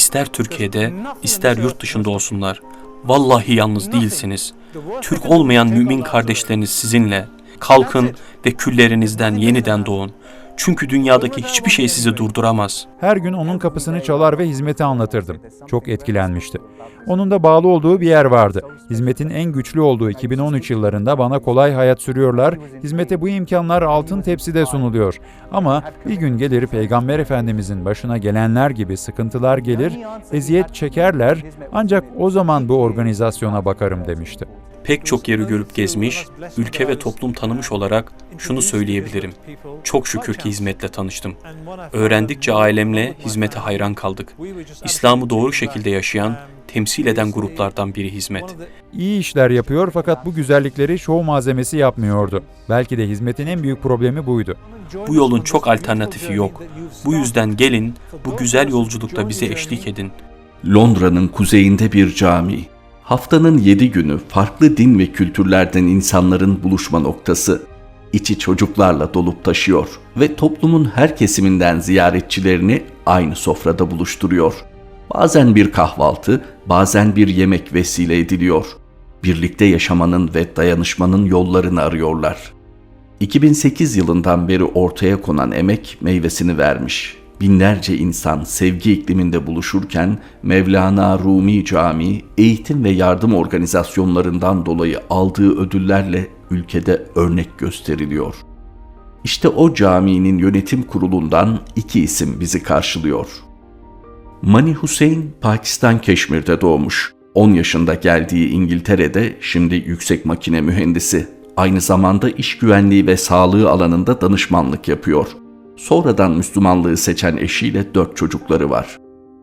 İster Türkiye'de, ister yurt dışında olsunlar. Vallahi yalnız değilsiniz. Türk olmayan mümin kardeşleriniz sizinle. Kalkın ve küllerinizden yeniden doğun. Çünkü dünyadaki hiçbir şey sizi durduramaz. Her gün onun kapısını çalar ve hizmeti anlatırdım. Çok etkilenmişti. Onun da bağlı olduğu bir yer vardı. Hizmetin en güçlü olduğu 2013 yıllarında bana kolay hayat sürüyorlar. Hizmete bu imkanlar altın tepside sunuluyor. Ama bir gün gelir Peygamber Efendimizin başına gelenler gibi sıkıntılar gelir, eziyet çekerler ancak o zaman bu organizasyona bakarım demişti. Pek çok yeri görüp gezmiş, ülke ve toplum tanımış olarak şunu söyleyebilirim. Çok şükür ki hizmetle tanıştım. Öğrendikçe ailemle hizmete hayran kaldık. İslam'ı doğru şekilde yaşayan, temsil eden gruplardan biri hizmet. İyi işler yapıyor fakat bu güzellikleri şov malzemesi yapmıyordu. Belki de hizmetin en büyük problemi buydu. Bu yolun çok alternatifi yok. Bu yüzden gelin, bu güzel yolculukta bize eşlik edin. Londra'nın kuzeyinde bir cami. Haftanın yedi günü farklı din ve kültürlerden insanların buluşma noktası. İçi çocuklarla dolup taşıyor ve toplumun her kesiminden ziyaretçilerini aynı sofrada buluşturuyor. Bazen bir kahvaltı, bazen bir yemek vesile ediliyor. Birlikte yaşamanın ve dayanışmanın yollarını arıyorlar. 2008 yılından beri ortaya konan emek meyvesini vermiş. Binlerce insan sevgi ikliminde buluşurken Mevlana Rumi Camii eğitim ve yardım organizasyonlarından dolayı aldığı ödüllerle ülkede örnek gösteriliyor. İşte o caminin yönetim kurulundan iki isim bizi karşılıyor. Mani Hussein Pakistan Keşmir'de doğmuş. 10 yaşında geldiği İngiltere'de şimdi yüksek makine mühendisi. Aynı zamanda iş güvenliği ve sağlığı alanında danışmanlık yapıyor. Sonradan Müslümanlığı seçen eşiyle dört çocukları var.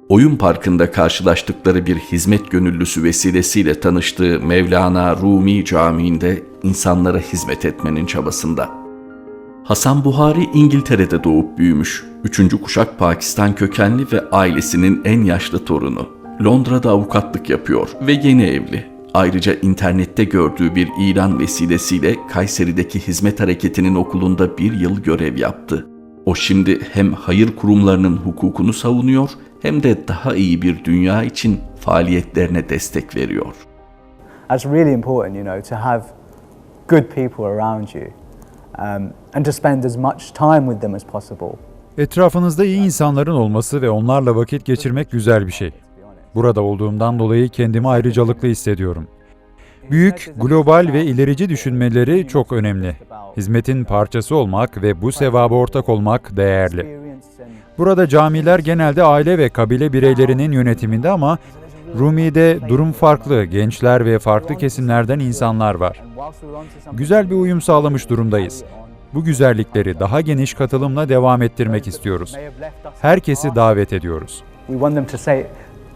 Oyun parkında karşılaştıkları bir hizmet gönüllüsü vesilesiyle tanıştığı Mevlana Rumi Camii'nde insanlara hizmet etmenin çabasında. Hasan Buhari İngiltere'de doğup büyümüş. Üçüncü kuşak Pakistan kökenli ve ailesinin en yaşlı torunu. Londra'da avukatlık yapıyor ve yeni evli. Ayrıca internette gördüğü bir ilan vesilesiyle Kayseri'deki hizmet hareketinin okulunda bir yıl görev yaptı. O şimdi hem hayır kurumlarının hukukunu savunuyor hem de daha iyi bir dünya için faaliyetlerine destek veriyor. That's really important, you know, to have good people around you um, and to spend as much time with them as possible. Etrafınızda iyi insanların olması ve onlarla vakit geçirmek güzel bir şey. Burada olduğumdan dolayı kendimi ayrıcalıklı hissediyorum. Büyük, global ve ilerici düşünmeleri çok önemli. Hizmetin parçası olmak ve bu sevaba ortak olmak değerli. Burada camiler genelde aile ve kabile bireylerinin yönetiminde ama Rumi'de durum farklı, gençler ve farklı kesimlerden insanlar var. Güzel bir uyum sağlamış durumdayız. Bu güzellikleri daha geniş katılımla devam ettirmek istiyoruz. Herkesi davet ediyoruz. We want them to say,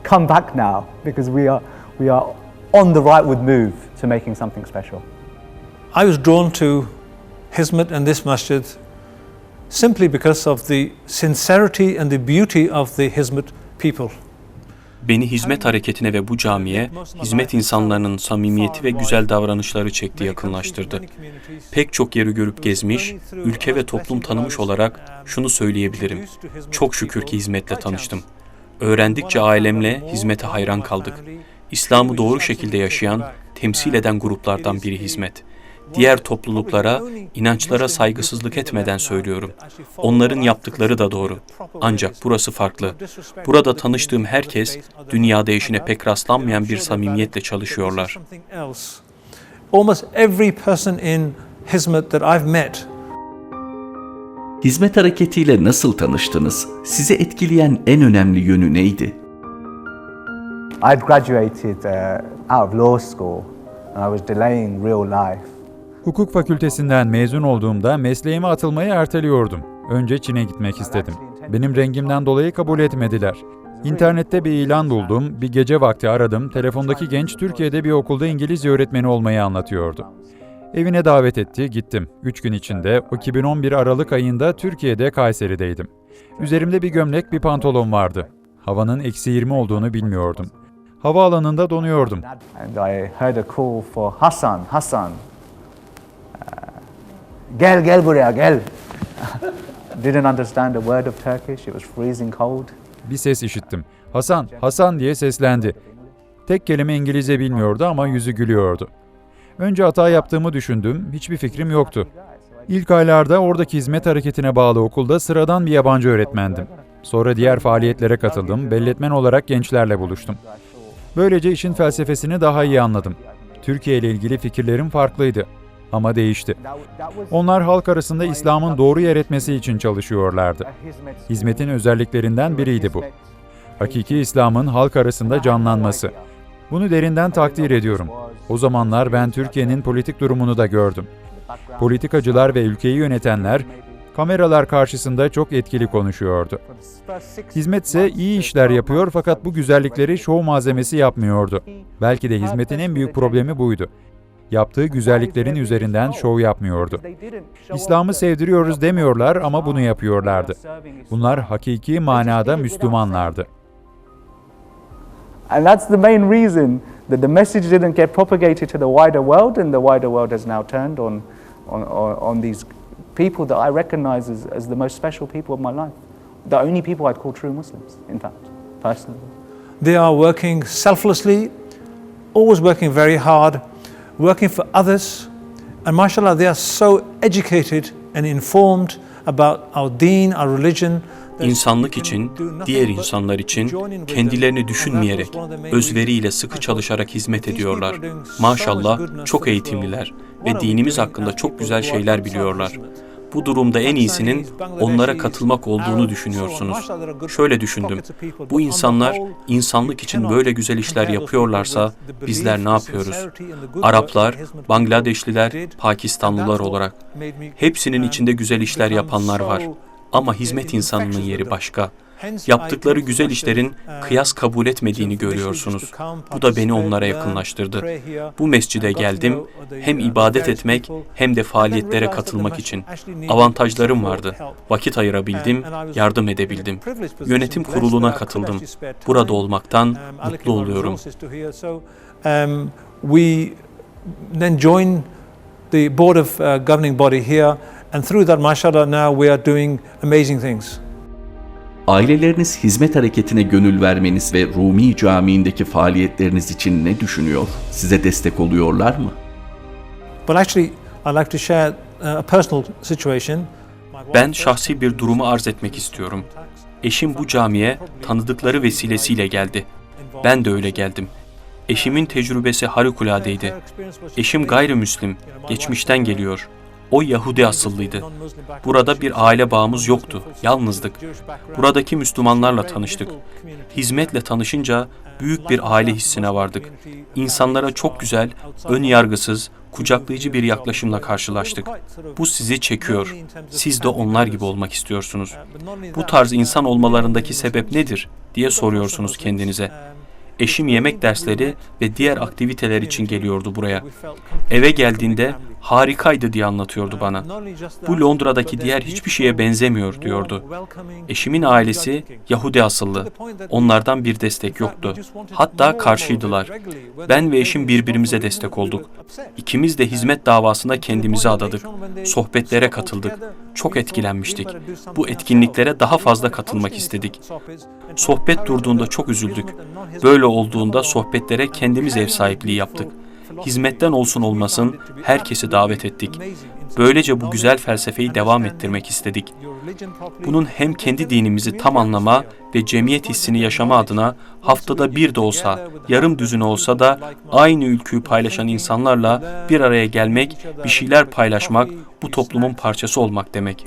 "Come back now," because we are we are on the rightward move to making something special. I was drawn to Hizmet and this masjid simply because of the sincerity and the beauty of the Hizmet people. Beni hizmet hareketine ve bu camiye, hizmet insanlarının samimiyeti ve güzel davranışları çekti, yakınlaştırdı. Pek çok yeri görüp gezmiş, ülke ve toplum tanımış olarak şunu söyleyebilirim. Çok şükür ki hizmetle tanıştım. Öğrendikçe ailemle hizmete hayran kaldık. İslam'ı doğru şekilde yaşayan, temsil eden gruplardan biri hizmet. Diğer topluluklara, inançlara saygısızlık etmeden söylüyorum. Onların yaptıkları da doğru. Ancak burası farklı. Burada tanıştığım herkes dünyada eşine pek rastlanmayan bir samimiyetle çalışıyorlar. Almost every person in Hizmet that I've met Hizmet hareketiyle nasıl tanıştınız? Sizi etkileyen en önemli yönü neydi? I'd graduated uh, out of law school and I was delaying real life. Hukuk fakültesinden mezun olduğumda mesleğime atılmayı erteliyordum. Önce Çin'e gitmek istedim. Benim rengimden dolayı kabul etmediler. İnternette bir ilan buldum, bir gece vakti aradım. Telefondaki genç Türkiye'de bir okulda İngilizce öğretmeni olmayı anlatıyordu. Evine davet etti, gittim. Üç gün içinde, o 2011 Aralık ayında Türkiye'de Kayseri'deydim. Üzerimde bir gömlek, bir pantolon vardı. Havanın eksi 20 olduğunu bilmiyordum. Havaalanında donuyordum. And I heard a call for Hassan, Hassan. Uh, gel gel buraya gel. Didn't understand a word of Turkish. It was freezing cold. Bir ses işittim. Hasan, Hasan diye seslendi. Tek kelime İngilizce bilmiyordu ama yüzü gülüyordu. Önce hata yaptığımı düşündüm, hiçbir fikrim yoktu. İlk aylarda oradaki hizmet hareketine bağlı okulda sıradan bir yabancı öğretmendim. Sonra diğer faaliyetlere katıldım, belletmen olarak gençlerle buluştum. Böylece işin felsefesini daha iyi anladım. Türkiye ile ilgili fikirlerim farklıydı ama değişti. Onlar halk arasında İslam'ın doğru yer etmesi için çalışıyorlardı. Hizmetin özelliklerinden biriydi bu. Hakiki İslam'ın halk arasında canlanması. Bunu derinden takdir ediyorum. O zamanlar ben Türkiye'nin politik durumunu da gördüm. Politikacılar ve ülkeyi yönetenler kameralar karşısında çok etkili konuşuyordu. Hizmet ise iyi işler yapıyor fakat bu güzellikleri şov malzemesi yapmıyordu. Belki de hizmetin en büyük problemi buydu. Yaptığı güzelliklerin üzerinden şov yapmıyordu. İslam'ı sevdiriyoruz demiyorlar ama bunu yapıyorlardı. Bunlar hakiki manada Müslümanlardı. And that's the main reason that the message didn't get propagated to the wider world, and the wider world has now turned on, on, on these people that I recognize as, as the most special people of my life. The only people I'd call true Muslims, in fact, personally. They are working selflessly, always working very hard, working for others. And mashallah, they are so educated and informed about our deen, our religion. İnsanlık için, diğer insanlar için join in with them. kendilerini düşünmeyerek, was one of the main özveriyle sıkı çalışarak hizmet ediyorlar. people are doing so Maşallah çok eğitimliler world. What ve dinimiz hakkında çok güzel şeyler biliyorlar. Bu durumda en iyisinin onlara katılmak olduğunu düşünüyorsunuz. Şöyle düşündüm. Bu insanlar insanlık için böyle güzel işler yapıyorlarsa bizler ne yapıyoruz? Araplar, Bangladeşliler, Pakistanlılar olarak hepsinin içinde güzel işler yapanlar var. Ama hizmet insanının yeri başka. Yaptıkları güzel işlerin kıyas kabul etmediğini görüyorsunuz. Bu da beni onlara yakınlaştırdı. Bu mescide geldim hem ibadet etmek hem de faaliyetlere katılmak için. Avantajlarım vardı. Vakit ayırabildim, yardım edebildim. Yönetim kuruluna katıldım. Burada olmaktan mutlu oluyorum. Um, we then join the board of uh, governing body here, and through that, mashallah, now we are doing amazing things. Aileleriniz hizmet hareketine gönül vermeniz ve Rumi Camii'ndeki faaliyetleriniz için ne düşünüyor? Size destek oluyorlar mı? But actually, I'd like to share uh, a personal situation. Ben şahsi bir durumu arz etmek istiyorum. Eşim bu camiye tanıdıkları vesilesiyle geldi. Ben de öyle geldim. Eşimin tecrübesi harikuladeydi. Eşim gayrimüslim, geçmişten geliyor. O Yahudi asıllıydı. Burada bir aile bağımız yoktu, yalnızdık. Buradaki Müslümanlarla tanıştık. Hizmetle tanışınca büyük bir aile hissine vardık. İnsanlara çok güzel, ön yargısız, kucaklayıcı bir yaklaşımla karşılaştık. Bu sizi çekiyor. Siz de onlar gibi olmak istiyorsunuz. Bu tarz insan olmalarındaki sebep nedir diye soruyorsunuz kendinize. Eşim yemek dersleri ve diğer aktiviteler için geliyordu buraya. Eve geldiğinde harikaydı diye anlatıyordu bana. Bu Londra'daki diğer hiçbir şeye benzemiyor diyordu. Eşimin ailesi Yahudi asıllı. Onlardan bir destek yoktu. Hatta karşıydılar. Ben ve eşim birbirimize destek olduk. İkimiz de hizmet davasına kendimizi adadık. Sohbetlere katıldık. Çok etkilenmiştik. Bu etkinliklere daha fazla katılmak istedik. Sohbet durduğunda çok üzüldük. Böyle olduğunda sohbetlere kendimiz ev sahipliği yaptık. Hizmetten olsun olmasın herkesi davet ettik. Böylece bu güzel felsefeyi devam ettirmek istedik. Bunun hem kendi dinimizi tam anlama ve cemiyet hissini yaşama adına haftada bir de olsa, yarım düzine olsa da aynı ülküyü paylaşan insanlarla bir araya gelmek, bir şeyler paylaşmak, bu toplumun parçası olmak demek.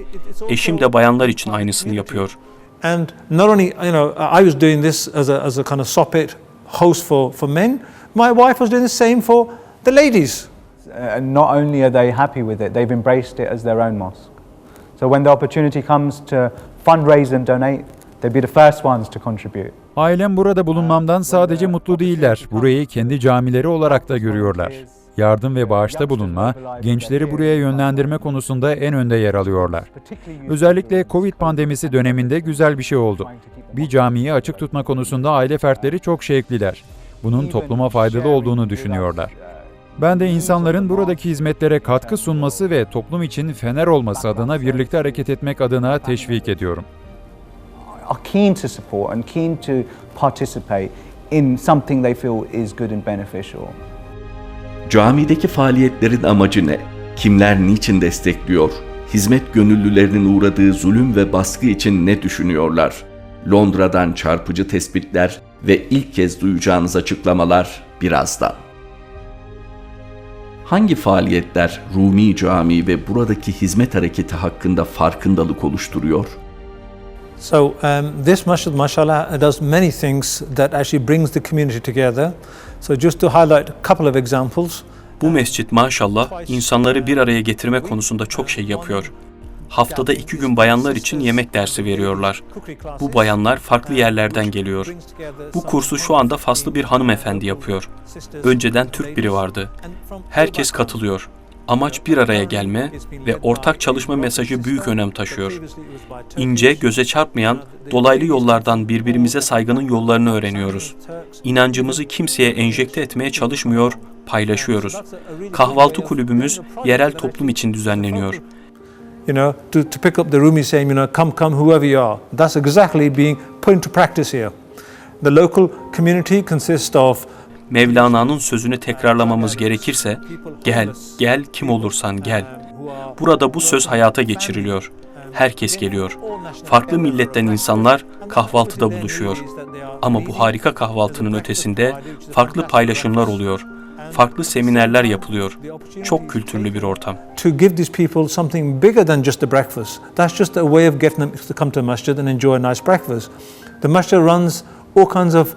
Eşim de bayanlar için aynısını yapıyor. And not only, you know, I was doing this as a, as a kind of soppet host for, for men, my wife was doing the same for the ladies. And not only are they happy with it, they've embraced it as their own mosque. So when the opportunity comes to fundraise and donate, they'll be the first ones to contribute. Ailem burada bulunmamdan sadece mutlu değiller. Burayı kendi camileri olarak da görüyorlar. Yardım ve bağışta bulunma, gençleri buraya yönlendirme konusunda en önde yer alıyorlar. Özellikle Covid pandemisi döneminde güzel bir şey oldu. Bir camiyi açık tutma konusunda aile fertleri çok şevkliler. Bunun topluma faydalı olduğunu düşünüyorlar. Ben de insanların buradaki hizmetlere katkı sunması ve toplum için fener olması adına birlikte hareket etmek adına teşvik ediyorum. are keen to support and keen to participate in something they feel is good and beneficial. Camideki faaliyetlerin amacı ne? Kimler niçin destekliyor? Hizmet gönüllülerinin uğradığı zulüm ve baskı için ne düşünüyorlar? Londra'dan çarpıcı tespitler ve ilk kez duyacağınız açıklamalar birazdan. Hangi faaliyetler Rumi Camii ve buradaki hizmet hareketi hakkında farkındalık oluşturuyor? So um, this masjid, mashallah, does many things that actually brings the community together. So just to highlight a couple of examples. Bu mescit maşallah insanları bir araya getirme konusunda çok şey yapıyor. Haftada iki gün bayanlar için yemek dersi veriyorlar. Bu bayanlar farklı yerlerden geliyor. Bu kursu şu anda Faslı bir hanımefendi yapıyor. Önceden Türk biri vardı. Herkes katılıyor. Amaç bir araya gelme ve ortak çalışma mesajı büyük önem taşıyor. İnce, göze çarpmayan, dolaylı yollardan birbirimize saygının yollarını öğreniyoruz. İnancımızı kimseye enjekte etmeye çalışmıyor, paylaşıyoruz. Kahvaltı kulübümüz yerel toplum için düzenleniyor. You know, to, to pick up the Rumi saying, you know, come, come, whoever you are. That's exactly being put into practice here. The local community consists of Mevlana'nın sözünü tekrarlamamız gerekirse, gel, gel kim olursan gel. Burada bu söz hayata geçiriliyor. Herkes geliyor. Farklı milletten insanlar kahvaltıda buluşuyor. Ama bu harika kahvaltının ötesinde farklı paylaşımlar oluyor. Farklı seminerler yapılıyor. Çok kültürlü bir ortam. to give these people something bigger than just a breakfast. That's just a way of getting them to come to a masjid and enjoy a nice breakfast. The masjid runs all kinds of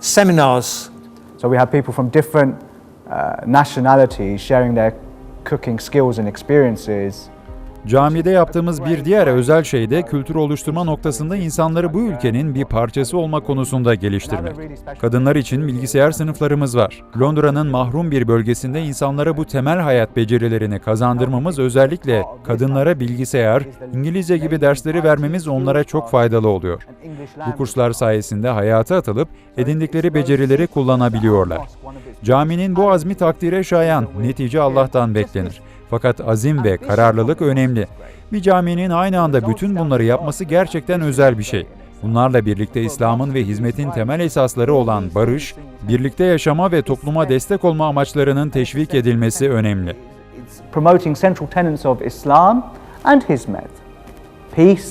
seminars. So we have people from different uh, nationalities sharing their cooking skills and experiences. Camide yaptığımız bir diğer özel şey de kültür oluşturma noktasında insanları bu ülkenin bir parçası olma konusunda geliştirmek. Kadınlar için bilgisayar sınıflarımız var. Londra'nın mahrum bir bölgesinde insanlara bu temel hayat becerilerini kazandırmamız özellikle kadınlara bilgisayar, İngilizce gibi dersleri vermemiz onlara çok faydalı oluyor. Bu kurslar sayesinde hayata atılıp edindikleri becerileri kullanabiliyorlar. Caminin bu azmi takdire şayan, netice Allah'tan beklenir. Fakat azim ve kararlılık önemli. Bir caminin aynı anda bütün bunları yapması gerçekten özel bir şey. Bunlarla birlikte İslam'ın ve hizmetin temel esasları olan barış, birlikte yaşama ve topluma destek olma amaçlarının teşvik edilmesi önemli. Promoting central tenets of Islam and hizmet. Peace,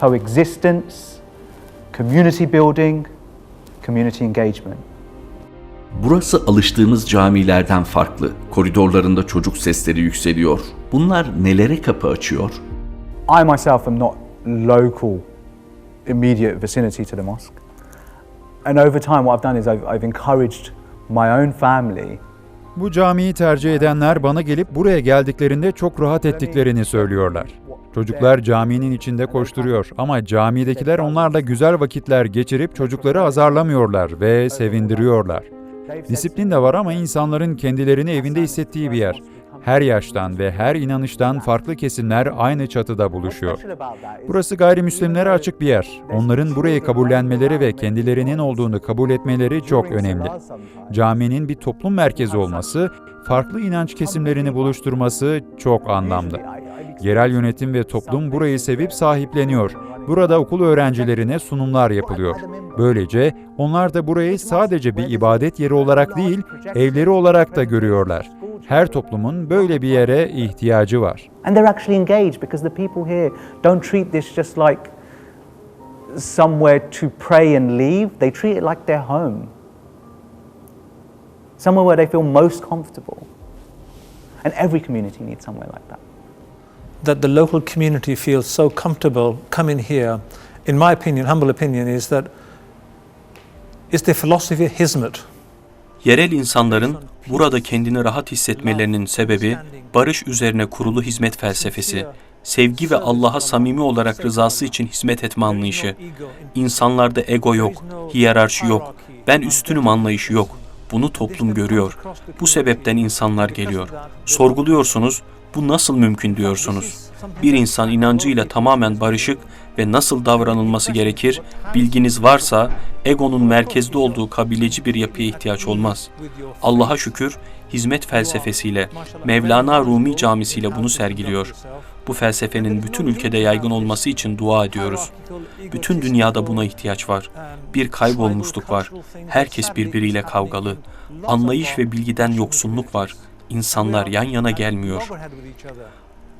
coexistence, community building, community engagement. Burası alıştığımız camilerden farklı. Koridorlarında çocuk sesleri yükseliyor. Bunlar nelere kapı açıyor? I myself am not local, immediate vicinity to the mosque. And over time, what I've done is I've, I've encouraged my own family Bu camiyi tercih edenler bana gelip buraya geldiklerinde çok rahat ettiklerini söylüyorlar. Çocuklar caminin içinde koşturuyor ama camidekiler onlarla güzel vakitler geçirip çocukları azarlamıyorlar ve sevindiriyorlar. Disiplin de var ama insanların kendilerini evinde hissettiği bir yer. Her yaştan ve her inanıştan farklı kesimler aynı çatıda buluşuyor. Burası gayrimüslimlere açık bir yer. Onların burayı kabullenmeleri ve kendilerinin olduğunu kabul etmeleri çok önemli. Caminin bir toplum merkezi olması, farklı inanç kesimlerini buluşturması çok anlamlı. Yerel yönetim ve toplum burayı sevip sahipleniyor. Burada okul öğrencilerine sunumlar yapılıyor. Böylece onlar da burayı sadece bir ibadet yeri olarak değil, evleri olarak da görüyorlar. Her toplumun böyle bir yere ihtiyacı var. And they're actually engaged because the people here don't treat this just like somewhere to pray and leave. They treat it like their home. Somewhere where they feel most comfortable. And every community needs somewhere like that. That the local community feels so comfortable coming here, in my opinion, humble opinion, is that it's the philosophy hizmet. Yerel insanların burada kendini rahat hissetmelerinin sebebi barış üzerine kurulu hizmet felsefesi, sevgi ve Allah'a samimi olarak rızası için hizmet etme anlayışı. İnsanlarda ego yok, hiyerarşi yok, ben üstünüm anlayışı yok. Bunu toplum görüyor. Bu sebepten insanlar geliyor. Sorguluyorsunuz, bu nasıl mümkün diyorsunuz. Bir insan inancıyla tamamen barışık ve nasıl davranılması gerekir bilginiz varsa Egonun merkezde olduğu kabileci bir yapıya ihtiyaç olmaz. Allah'a şükür hizmet felsefesiyle, Mevlana Rumi camisiyle bunu sergiliyor. Bu felsefenin bütün ülkede yaygın olması için dua ediyoruz. Bütün dünyada buna ihtiyaç var. Bir kaybolmuşluk var. Herkes birbiriyle kavgalı. Anlayış ve bilgiden yoksunluk var. İnsanlar yan yana gelmiyor.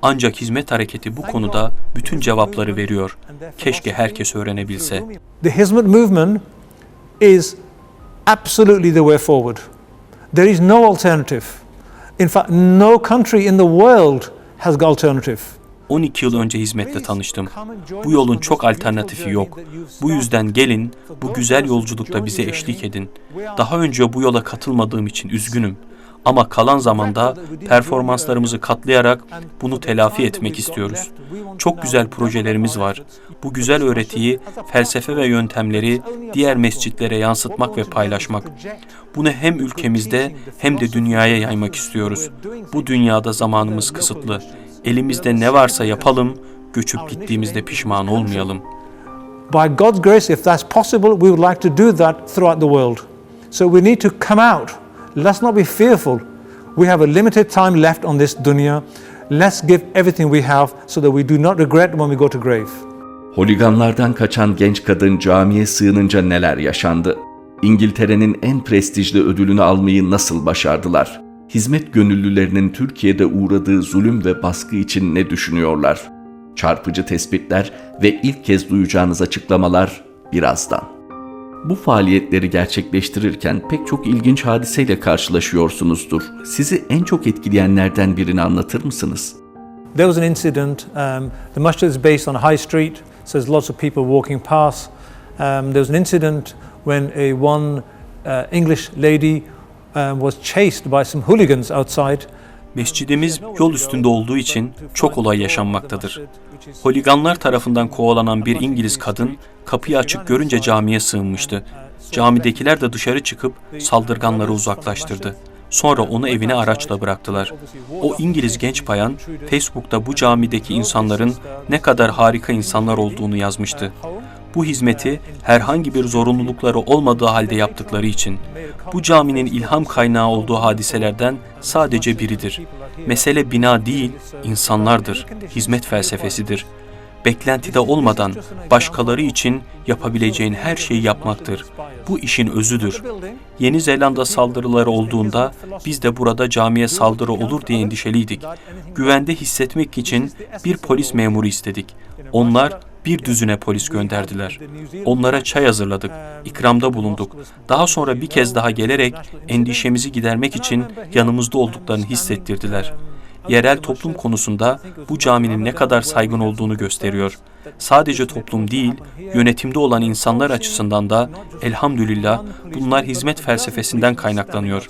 Ancak hizmet hareketi bu konuda bütün cevapları veriyor. Keşke herkes öğrenebilse. The Hizmet movement is absolutely the way forward. There is no alternative. In fact, no country in the world has alternative. 12 yıl önce hizmette tanıştım. Bu yolun çok alternatifi yok. Bu yüzden gelin, bu güzel yolculukta bize eşlik edin. Daha önce bu yola katılmadığım için üzgünüm. Ama kalan zamanda performanslarımızı katlayarak bunu telafi etmek istiyoruz. Çok güzel projelerimiz var. Bu güzel öğretiyi, felsefe ve yöntemleri diğer mescitlere yansıtmak ve paylaşmak. Bunu hem ülkemizde hem de dünyaya yaymak istiyoruz. Bu dünyada zamanımız kısıtlı. Elimizde ne varsa yapalım, göçüp gittiğimizde pişman olmayalım. By God's grace, if that's possible, we would like to do that throughout the world. So we need to come out. Let's not be fearful. We have a limited time left on this dunya. Let's give everything we have so that we do not regret when we go to grave. Holiganlardan kaçan genç kadın camiye sığınınca neler yaşandı? İngiltere'nin en prestijli ödülünü almayı nasıl başardılar? Hizmet gönüllülerinin Türkiye'de uğradığı zulüm ve baskı için ne düşünüyorlar? Çarpıcı tespitler ve ilk kez duyacağınız açıklamalar birazdan. Bu faaliyetleri gerçekleştirirken pek çok ilginç hadiseyle karşılaşıyorsunuzdur. Sizi en çok etkileyenlerden birini anlatır mısınız? There was an incident. Um, the masjid is based on a high street, so there's lots of people walking past. Um, there was an incident when a one uh, English lady um, was chased by some hooligans outside. Mescidimiz yol üstünde olduğu için çok olay yaşanmaktadır. Holiganlar tarafından kovalanan bir İngiliz kadın kapıyı açık görünce camiye sığınmıştı. Camidekiler de dışarı çıkıp saldırganları uzaklaştırdı. Sonra onu evine araçla bıraktılar. O İngiliz genç bayan Facebook'ta bu camideki insanların ne kadar harika insanlar olduğunu yazmıştı. Bu hizmeti herhangi bir zorunlulukları olmadığı halde yaptıkları için bu caminin ilham kaynağı olduğu hadiselerden sadece biridir. Mesele bina değil, insanlardır. Hizmet felsefesidir. Beklentide olmadan başkaları için yapabileceğin her şeyi yapmaktır. Bu işin özüdür. Yeni Zelanda saldırıları olduğunda biz de burada camiye saldırı olur diye endişeliydik. Güvende hissetmek için bir polis memuru istedik. Onlar bir düzüne polis gönderdiler. Onlara çay hazırladık, ikramda bulunduk. Daha sonra bir kez daha gelerek endişemizi gidermek için yanımızda olduklarını hissettirdiler. Yerel toplum konusunda bu caminin ne kadar saygın olduğunu gösteriyor. Sadece toplum değil, yönetimde olan insanlar açısından da elhamdülillah bunlar hizmet felsefesinden kaynaklanıyor.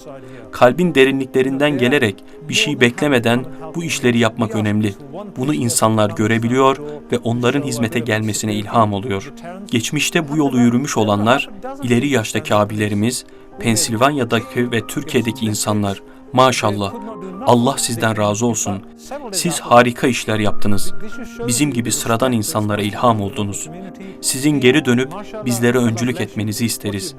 Kalbin derinliklerinden gelerek bir şey beklemeden bu işleri yapmak önemli. Bunu insanlar görebiliyor ve onların hizmete gelmesine ilham oluyor. Geçmişte bu yolu yürümüş olanlar, ileri yaştaki abilerimiz, Pensilvanya'daki ve Türkiye'deki insanlar, maşallah, Allah sizden razı olsun. Siz harika işler yaptınız. Bizim gibi sıradan insanlara ilham oldunuz. Sizin geri dönüp bizlere öncülük etmenizi isteriz.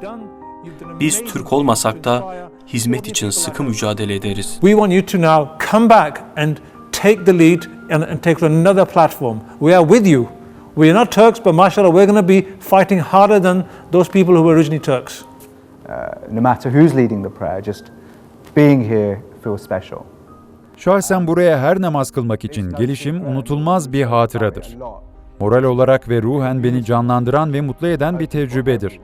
Biz Türk olmasak da hizmet için sıkı mücadele ederiz. We want you to now come back and take the lead and, and take another platform. We are with you. We are not Turks, but mashallah, we're going to be fighting harder than those people who were originally Turks. Uh, no matter who's leading the prayer, just being here feels special. Şahsen buraya her namaz kılmak için gelişim unutulmaz bir hatıradır. Moral olarak ve ruhen beni canlandıran ve mutlu eden bir tecrübedir.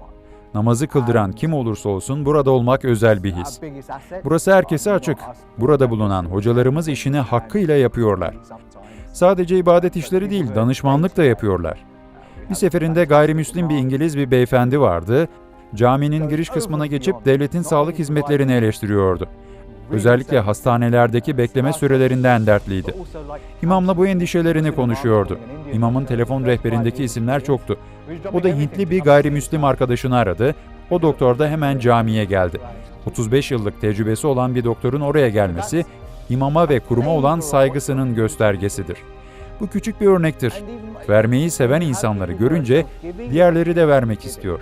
Namazı kıldıran kim olursa olsun burada olmak özel bir his. Burası herkese açık. Burada bulunan hocalarımız işini hakkıyla yapıyorlar. Sadece ibadet işleri değil, danışmanlık da yapıyorlar. Bir seferinde gayrimüslim bir İngiliz bir beyefendi vardı. Caminin giriş kısmına geçip devletin sağlık hizmetlerini eleştiriyordu. Özellikle hastanelerdeki bekleme sürelerinden dertliydi. İmamla bu endişelerini konuşuyordu. İmamın telefon rehberindeki isimler çoktu. O da Hintli bir gayrimüslim arkadaşını aradı. O doktor da hemen camiye geldi. 35 yıllık tecrübesi olan bir doktorun oraya gelmesi, imama ve kuruma olan saygısının göstergesidir. Bu küçük bir örnektir. Vermeyi seven insanları görünce diğerleri de vermek istiyor.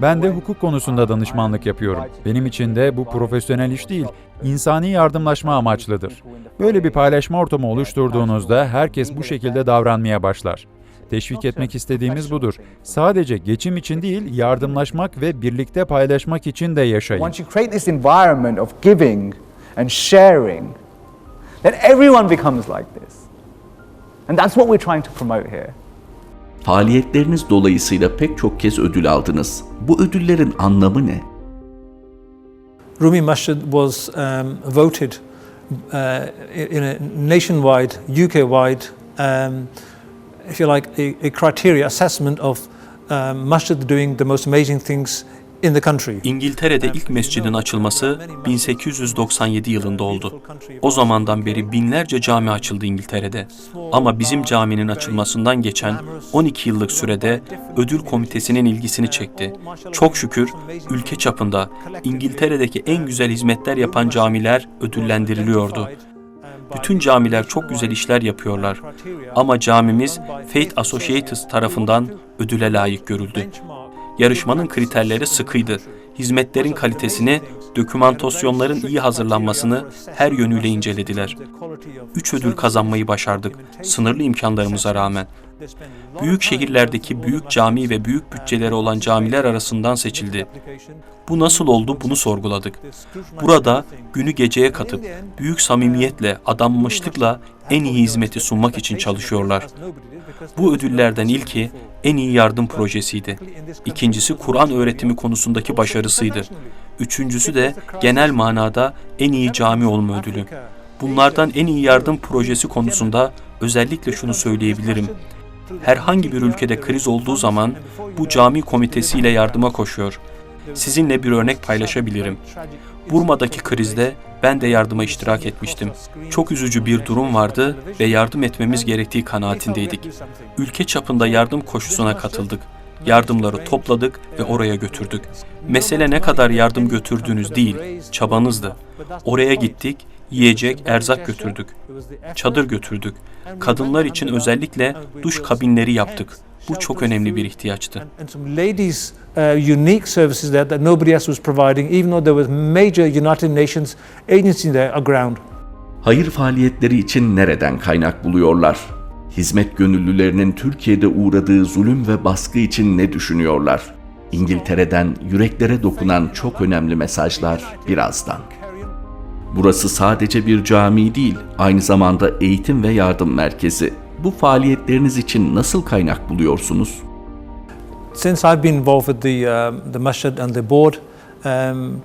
Ben de hukuk konusunda danışmanlık yapıyorum. Benim için de bu profesyonel iş değil, insani yardımlaşma amaçlıdır. Böyle bir paylaşma ortamı oluşturduğunuzda herkes bu şekilde davranmaya başlar. Teşvik etmek istediğimiz budur. Sadece geçim için değil, yardımlaşmak ve birlikte paylaşmak için de yaşayın. And sharing, then everyone becomes like this. And that's what we're trying to promote here. Faaliyetleriniz dolayısıyla pek çok kez ödül aldınız. Bu ödüllerin anlamı ne? Rumi Masjid was um, voted uh, in a nationwide, UK-wide, um, if you like, a, a criteria assessment of um, masjid doing the most amazing things. İngiltere'de ilk mescidin açılması 1897 yılında oldu. O zamandan beri binlerce cami açıldı İngiltere'de. Ama bizim caminin açılmasından geçen 12 yıllık sürede ödül komitesinin ilgisini çekti. Çok şükür ülke çapında İngiltere'deki en güzel hizmetler yapan camiler ödüllendiriliyordu. Bütün camiler çok güzel işler yapıyorlar. Ama camimiz Fate Associates tarafından ödüle layık görüldü. Yarışmanın kriterleri sıkıydı. Hizmetlerin kalitesini, dokümantasyonların iyi hazırlanmasını her yönüyle incelediler. Üç ödül kazanmayı başardık, sınırlı imkanlarımıza rağmen. Büyük şehirlerdeki büyük cami ve büyük bütçeleri olan camiler arasından seçildi. Bu nasıl oldu bunu sorguladık. Burada günü geceye katıp büyük samimiyetle, adanmışlıkla en iyi hizmeti sunmak için çalışıyorlar. Bu ödüllerden ilki en iyi yardım projesiydi. İkincisi Kur'an öğretimi konusundaki başarısıydı. Üçüncüsü de genel manada en iyi cami olma ödülü. Bunlardan en iyi yardım projesi konusunda özellikle şunu söyleyebilirim. Herhangi bir ülkede kriz olduğu zaman bu cami komitesiyle yardıma koşuyor. Sizinle bir örnek paylaşabilirim. Burma'daki krizde ben de yardıma iştirak etmiştim. Çok üzücü bir durum vardı ve yardım etmemiz gerektiği kanaatindeydik. Ülke çapında yardım koşusuna katıldık. Yardımları topladık ve oraya götürdük. Mesele ne kadar yardım götürdüğünüz değil, çabanızdı. Oraya gittik, yiyecek, erzak götürdük. Çadır götürdük. Kadınlar için özellikle duş kabinleri yaptık. Bu çok önemli bir ihtiyaçtı. Uh, unique services there that nobody else was providing, even though there was major United Nations agency there aground. Hayır faaliyetleri için nereden kaynak buluyorlar? Hizmet gönüllülerinin Türkiye'de uğradığı zulüm ve baskı için ne düşünüyorlar? İngiltere'den yüreklere dokunan çok önemli mesajlar birazdan. Burası sadece bir cami değil, aynı zamanda eğitim ve yardım merkezi. Bu faaliyetleriniz için nasıl kaynak buluyorsunuz? Since I've been involved with the, um, the masjid and the board, um,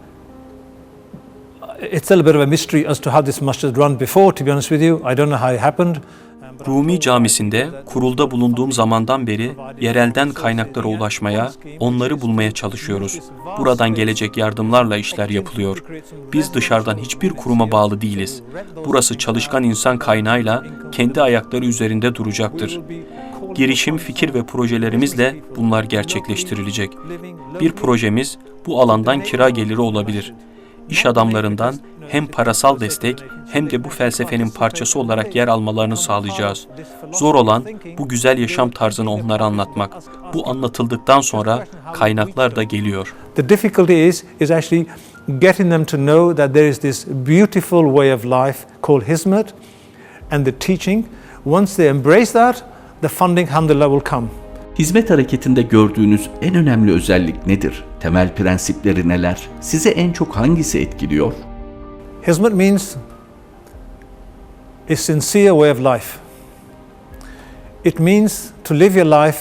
it's still a bit of a mystery as to how this masjid run before, to be honest with you. I don't know how it happened. Um, Rumi Camisi'nde kurulda bulunduğum zamandan beri yerelden kaynaklara ulaşmaya, onları bulmaya çalışıyoruz. Buradan gelecek yardımlarla işler yapılıyor. Biz dışarıdan hiçbir kuruma bağlı değiliz. Burası çalışkan insan kaynağıyla kendi ayakları üzerinde duracaktır. Girişim, fikir ve projelerimizle bunlar gerçekleştirilecek. Bir projemiz bu alandan kira geliri olabilir. İş adamlarından hem parasal destek hem de bu felsefenin parçası olarak yer almalarını sağlayacağız. Zor olan bu güzel yaşam tarzını onlara anlatmak. Bu anlatıldıktan sonra kaynaklar da geliyor. The difficulty is is actually getting them to know that there is this beautiful way of life called hizmet and the teaching. Once they embrace that, the funding alhamdulillah will come. Hizmet hareketinde gördüğünüz en önemli özellik nedir? Temel prensipleri neler? Size en çok hangisi etkiliyor? Hizmet means a sincere way of life. It means to live your life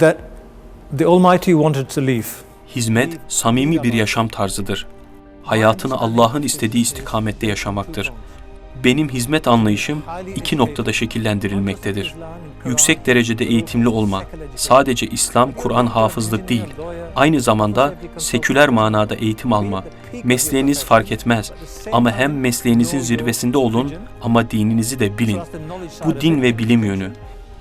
that the Almighty wanted to live. Hizmet samimi bir yaşam tarzıdır. Hayatını Allah'ın istediği istikamette yaşamaktır. Benim hizmet anlayışım iki noktada şekillendirilmektedir. Yüksek derecede eğitimli olma, sadece İslam, Kur'an hafızlık değil, aynı zamanda seküler manada eğitim alma. Mesleğiniz fark etmez ama hem mesleğinizin zirvesinde olun ama dininizi de bilin. Bu din ve bilim yönü.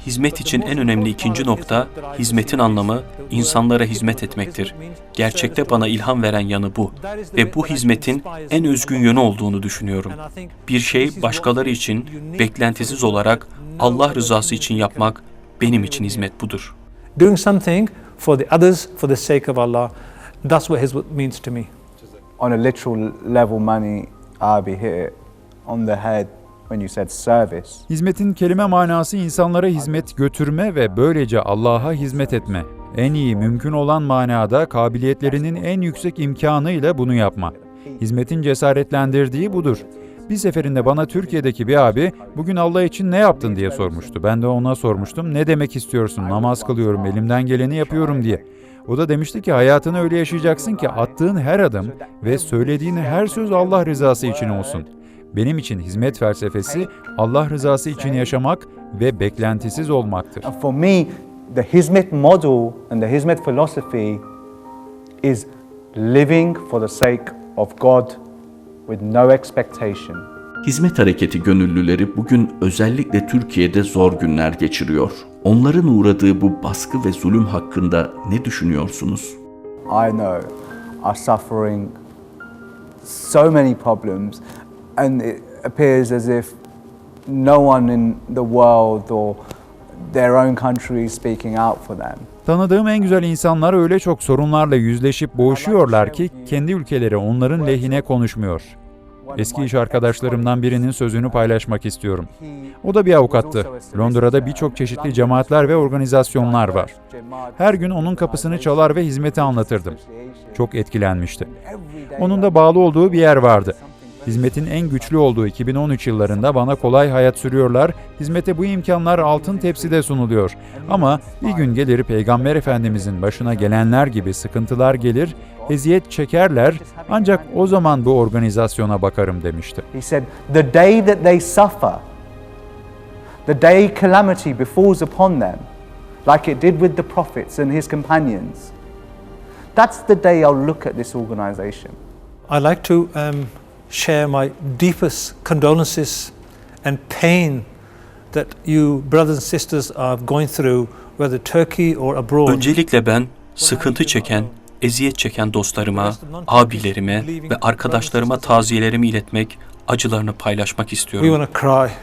Hizmet için en önemli ikinci nokta, hizmetin anlamı insanlara hizmet etmektir. Gerçekte bana ilham veren yanı bu ve bu hizmetin en özgün yönü olduğunu düşünüyorum. Bir şey başkaları için beklentisiz olarak Allah rızası için yapmak benim için hizmet budur. Doing something for the others, for the sake of Allah. That's what hizb means to me. On a literal level, Mani Abi hit it on the head when you said service. Hizmetin kelime manası insanlara hizmet götürme ve böylece Allah'a hizmet etme. En iyi mümkün olan manada kabiliyetlerinin en yüksek imkanıyla bunu yapma. Hizmetin cesaretlendirdiği budur. Bir seferinde bana Türkiye'deki bir abi bugün Allah için ne yaptın diye sormuştu. Ben de ona sormuştum ne demek istiyorsun namaz kılıyorum elimden geleni yapıyorum diye. O da demişti ki hayatını öyle yaşayacaksın ki attığın her adım ve söylediğin her söz Allah rızası için olsun. Benim için hizmet felsefesi Allah rızası için yaşamak ve beklentisiz olmaktır. For me, the Hizmet model and the Hizmet philosophy is living for the sake of God with no expectation. Hizmet hareketi gönüllüleri bugün özellikle Türkiye'de zor günler geçiriyor. Onların uğradığı bu baskı ve zulüm hakkında ne düşünüyorsunuz? I know are suffering so many problems, and it appears as if no one in the world or their own country speaking out for them. Tanıdığım en güzel insanlar öyle çok sorunlarla yüzleşip boğuşuyorlar ki kendi ülkeleri onların lehine konuşmuyor. Eski iş arkadaşlarımdan birinin sözünü paylaşmak istiyorum. O da bir avukattı. Londra'da birçok çeşitli cemaatler ve organizasyonlar var. Her gün onun kapısını çalar ve hizmeti anlatırdım. Çok etkilenmişti. Onun da bağlı olduğu bir yer vardı. Hizmetin en güçlü olduğu 2013 yıllarında bana kolay hayat sürüyorlar, hizmete bu imkanlar altın tepside sunuluyor. Ama bir gün gelir Peygamber Efendimizin başına gelenler gibi sıkıntılar gelir, eziyet çekerler ancak o zaman bu organizasyona bakarım demişti. He said, The day that they suffer, the day calamity befalls upon them, like it did with the prophets and his companions, that's the day I'll look at this organization. I like to um, share my deepest condolences and pain that you brothers and sisters are going through, whether Turkey or abroad. Öncelikle ben sıkıntı çeken, eziyet çeken dostlarıma, abilerime ve arkadaşlarıma taziyelerimi iletmek, acılarını paylaşmak istiyorum. want to cry.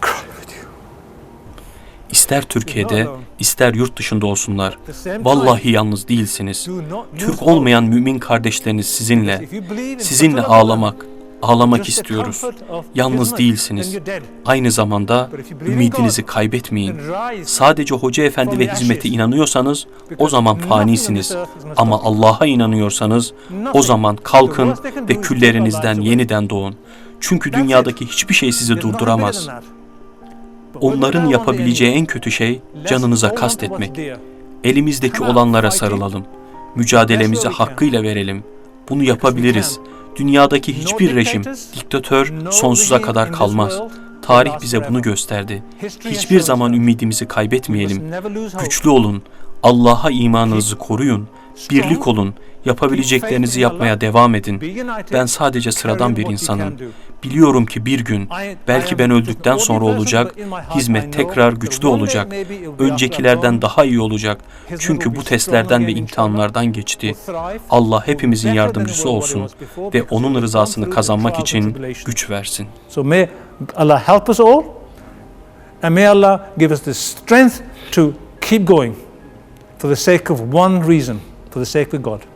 Cry with you. İster Türkiye'de, ister yurt dışında olsunlar. Vallahi yalnız değilsiniz. Türk olmayan mümin kardeşleriniz sizinle. Sizinle ağlamak, ağlamak istiyoruz. Yalnız değilsiniz. Aynı zamanda ümidinizi kaybetmeyin. Sadece Hoca Efendi ve hizmete inanıyorsanız o zaman fanisiniz. Ama. Allah'a inanıyorsanız o zaman kalkın ve küllerinizden yeniden doğun. Çünkü dünyadaki hiçbir şey sizi durduramaz. Onların yapabileceği en kötü şey canınıza hold on kast to what's etmek. dear. Elimizdeki olanlara sarılalım. Mücadelemizi hakkıyla verelim. Bunu yapabiliriz. Dünyadaki hiçbir rejim, diktatör sonsuza kadar kalmaz. Tarih bize bunu gösterdi. Hiçbir zaman ümidimizi kaybetmeyelim. Güçlü olun. Allah'a imanınızı koruyun. Birlik olun. Yapabileceklerinizi yapmaya devam edin. Ben sadece sıradan bir insanım. Biliyorum ki bir gün, belki ben öldükten sonra olacak, hizmet tekrar güçlü olacak. Öncekilerden daha iyi olacak. Çünkü bu testlerden ve imtihanlardan geçti. Allah hepimizin yardımcısı olsun ve onun rızasını kazanmak için güç versin. So may Allah help us all and may Allah give us the strength to keep going for the sake of one reason, for the sake of God.